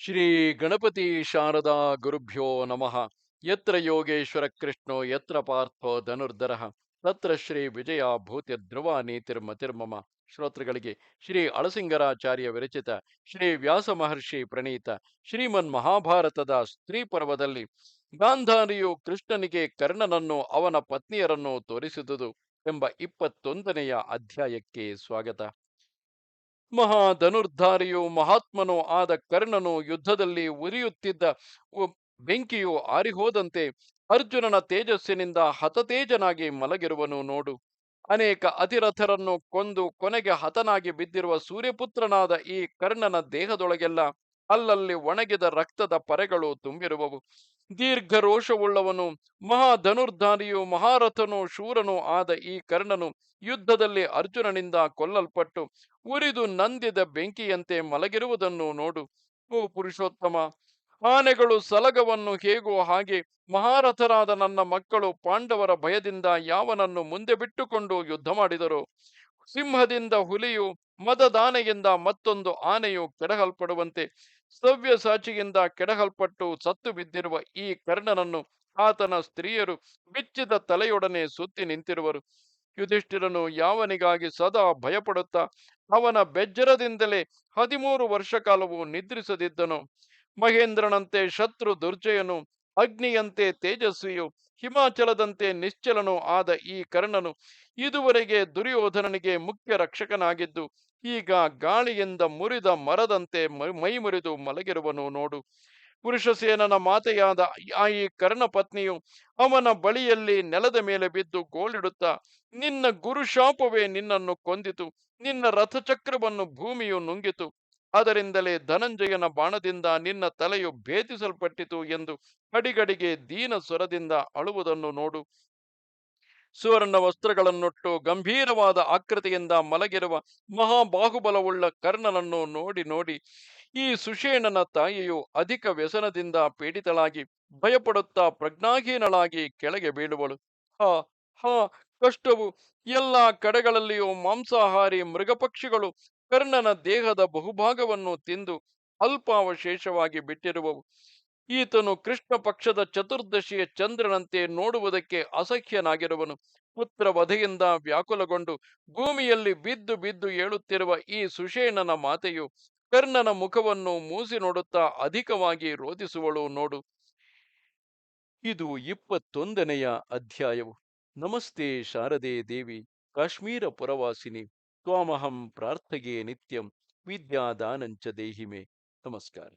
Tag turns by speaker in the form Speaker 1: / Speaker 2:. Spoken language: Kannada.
Speaker 1: ಶ್ರೀ ಗಣಪತಿ ಶಾರದಾ ಗುರುಭ್ಯೋ ನಮಃ. ಯತ್ರ ಯೋಗೇಶ್ವರ ಕೃಷ್ಣೋ, ಯತ್ರ ಪಾರ್ಥೋ ಧನುರ್ಧರ. ತತ್ರ ಶ್ರೀ ವಿಜಯ ಭೂತ್ಯ ಧ್ರುವ ನೀತಿರ್ಮತಿರ್ಮಮ ಶ್ರೋತೃಗಳಿಗೆ ಶ್ರೀ ಅಳಸಿಂಗರಾಚಾರ್ಯ ವಿರಚಿತ ಶ್ರೀ ವ್ಯಾಸ ಮಹರ್ಷಿ ಪ್ರಣೀತ ಶ್ರೀಮನ್ ಮಹಾಭಾರತದ ಸ್ತ್ರೀ ಪರ್ವದಲ್ಲಿ ಗಾಂಧಾರಿಯು ಕೃಷ್ಣನಿಗೆ ಕರ್ಣನನ್ನು ಅವನ ಪತ್ನಿಯರನ್ನು ತೋರಿಸಿದುದು ಎಂಬ ಇಪ್ಪತ್ತೊಂದನೆಯ ಅಧ್ಯಾಯಕ್ಕೆ ಸ್ವಾಗತ. ಮಹಾ ಧನುರ್ಧಾರಿಯು ಮಹಾತ್ಮನು ಆದ ಕರ್ಣನು ಯುದ್ಧದಲ್ಲಿ ಉರಿಯುತ್ತಿದ್ದ ಬೆಂಕಿಯು ಆರಿಹೋದಂತೆ ಅರ್ಜುನನ ತೇಜಸ್ಸಿನಿಂದ ಹತತೇಜನಾಗಿ ಮಲಗಿರುವನು ನೋಡು. ಅನೇಕ ಅತಿರಥರನ್ನು ಕೊಂದು ಕೊನೆಗೆ ಹತನಾಗಿ ಬಿದ್ದಿರುವ ಸೂರ್ಯಪುತ್ರನಾದ ಈ ಕರ್ಣನ ದೇಹದೊಳಗೆಲ್ಲ ಅಲ್ಲಲ್ಲಿ ಒಣಗಿದ ರಕ್ತದ ಪರೆಗಳು ತುಂಬಿರುವವು. ದೀರ್ಘ ರೋಷವುಳ್ಳವನು ಮಹಾ ಧನುರ್ಧಾರಿಯು ಮಹಾರಥನು, ಶೂರನು ಆದ ಈ ಕರ್ಣನು ಯುದ್ಧದಲ್ಲಿ ಅರ್ಜುನನಿಂದ ಕೊಲ್ಲಲ್ಪಟ್ಟು ಉರಿದು ನಂದಿದ ಬೆಂಕಿಯಂತೆ ಮಲಗಿರುವುದನ್ನು ನೋಡು, ಓ ಪುರುಷೋತ್ತಮ! ಆನೆಗಳು ಸಲಗವನ್ನು ಹೇಗೋ ಹಾಗೆ ಮಹಾರಥರಾದ ನನ್ನ ಮಕ್ಕಳು ಪಾಂಡವರ ಭಯದಿಂದ ಯಾವನನ್ನು ಮುಂದೆ ಬಿಟ್ಟುಕೊಂಡು ಯುದ್ಧ ಮಾಡಿದರು. ಸಿಂಹದಿಂದ ಹುಲಿಯು, ಮದದಾನೆಯಿಂದ ಮತ್ತೊಂದು ಆನೆಯು ಕೆಡಹಲ್ಪಡುವಂತೆ, ಸವ್ಯ ಸಾಚಿಯಿಂದ ಕೆಡಹಲ್ಪಟ್ಟು ಸತ್ತು ಬಿದ್ದಿರುವ ಈ ಕರ್ಣನನ್ನು ಆತನ ಸ್ತ್ರೀಯರು ಬಿಚ್ಚಿದ ತಲೆಯೊಡನೆ ಸುತ್ತಿ ನಿಂತಿರುವರು. ಯುಧಿಷ್ಠಿರನು ಯಾವನಿಗಾಗಿ ಸದಾ ಭಯಪಡುತ್ತಾ, ಅವನ ಬೆಜ್ಜರದಿಂದಲೇ ಹದಿಮೂರು ವರ್ಷ ಕಾಲವು ನಿದ್ರಿಸದಿದ್ದನು. ಮಹೇಂದ್ರನಂತೆ ಶತ್ರು ದುರ್ಜಯನು, ಅಗ್ನಿಯಂತೆ ತೇಜಸ್ವಿಯು ಹಿಮಾಚಲದಂತೆ ನಿಶ್ಚಲನೂ ಆದ ಈ ಕರ್ಣನು ಇದುವರೆಗೆ ದುರ್ಯೋಧನನಿಗೆ ಮುಖ್ಯ ರಕ್ಷಕನಾಗಿದ್ದು, ಈಗ ಗಾಳಿಯಿಂದ ಮುರಿದ ಮರದಂತೆ ಮೈ ಮುರಿದು ಮಲಗಿರುವನು ನೋಡು. ಪುರುಷಸೇನನ ಮಾತೆಯಾದ ಆ ಈ ಕರ್ಣ ಪತ್ನಿಯು ಅವನ ಬಳಿಯಲ್ಲಿ ನೆಲದ ಮೇಲೆ ಬಿದ್ದು ಗೋಳಿಡುತ್ತಾ, ನಿನ್ನ ಗುರುಶಾಪವೇ ನಿನ್ನನ್ನು ಕೊಂದಿತು, ನಿನ್ನ ರಥಚಕ್ರವನ್ನು ಭೂಮಿಯು ನುಂಗಿತು. ಅದರಿಂದಲೇ ಧನಂಜಯನ ಬಾಣದಿಂದ ನಿನ್ನ ತಲೆಯು ಭೇದಿಸಲ್ಪಟ್ಟಿತು ಎಂದು ಅಡಿಗಡಿಗೆ ದೀನ ಸ್ವರದಿಂದ ಅಳುವುದನ್ನು ನೋಡು. ಸುವರ್ಣ ವಸ್ತ್ರಗಳನ್ನುಟ್ಟು ಗಂಭೀರವಾದ ಆಕೃತಿಯಿಂದ ಮಲಗಿರುವ ಮಹಾಬಾಹುಬಲವುಳ್ಳ ಕರ್ಣನನ್ನು ನೋಡಿ ನೋಡಿ ಈ ಸುಷೇಣನ ತಾಯಿಯು ಅಧಿಕ ವ್ಯಸನದಿಂದ ಪೀಡಿತಳಾಗಿ ಭಯಪಡುತ್ತಾ ಪ್ರಜ್ಞಾಹೀನಳಾಗಿ ಕೆಳಗೆ ಬೀಳುವಳು. ಹಾ ಹಾ, ಕಷ್ಟವು ಎಲ್ಲ ಕಡೆಗಳಲ್ಲಿಯೂ ಮಾಂಸಾಹಾರಿ ಮೃಗಪಕ್ಷಿಗಳು ಕರ್ಣನ ದೇಹದ ಬಹುಭಾಗವನ್ನು ತಿಂದು ಅಲ್ಪಾವಶೇಷವಾಗಿ ಬಿಟ್ಟಿರುವವು. ಈತನು ಕೃಷ್ಣ ಪಕ್ಷದ ಚತುರ್ದಶಿಯ ಚಂದ್ರನಂತೆ ನೋಡುವುದಕ್ಕೆ ಅಸಹ್ಯನಾಗಿರುವನು. ಪುತ್ರ ವಧೆಯಿಂದ ವ್ಯಾಕುಲಗೊಂಡು ಭೂಮಿಯಲ್ಲಿ ಬಿದ್ದು ಬಿದ್ದು ಏಳುತ್ತಿರುವ ಈ ಸುಷೇಣನ ಮಾತೆಯು ಕರ್ಣನ ಮುಖವನ್ನು ಮೂಸಿ ನೋಡುತ್ತಾ ಅಧಿಕವಾಗಿ ರೋಧಿಸುವಳು ನೋಡು. ಇದು ಇಪ್ಪತ್ತೊಂದನೆಯ ಅಧ್ಯಾಯವು. ನಮಸ್ತೆ ಶಾರದೆ ದೇವಿ, ಕಾಶ್ಮೀರ ಪುರವಾಸಿನಿ. ತ್ವಾಮಹಂ ಪ್ರಾರ್ಥಗೆ ನಿತ್ಯಂ ವಿದ್ಯಾದಾನಂಚ ದೇಹಿಮೆ ನಮಸ್ಕಾರ